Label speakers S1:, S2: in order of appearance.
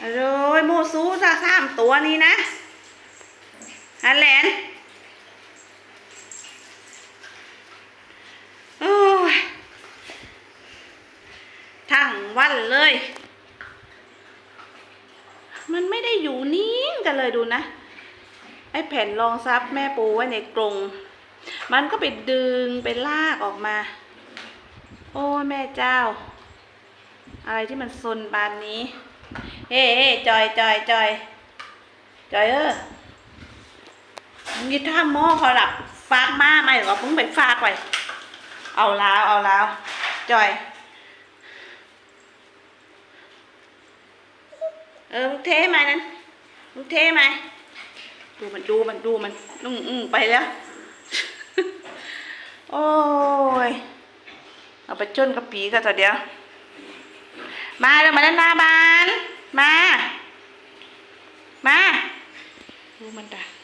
S1: โอ้ยหมูซูซะสามตัวนี้นะฮันแลนโอ้ยทั้งวันเลย มันไม่ได้อยู่นิ่งกันเลยดูนะ ไอ้แผ่นรองซับแม่ปูไว้ในกรงมันก็ไปดึงไปลากออกมา โอ้แม่เจ้า อะไรที่มันซนบานนี้ เฮ้เฮ้จอยจอยจอยจอยเออมึงอยึดท่าหม้อเขาหลับฝากมาไหมหรอมึงไปฝากไว้เอาแล้วเอาแล้วจอย เออมึงเทมานั้นมึงเทมาดูมันดูมันดูมันนุ่งอืมไปแล้ว โอ้ย เอาไปจนกับปีกันต่อเดียว มาเดี๋ยมาด้านหน้าบ้าน pumunta.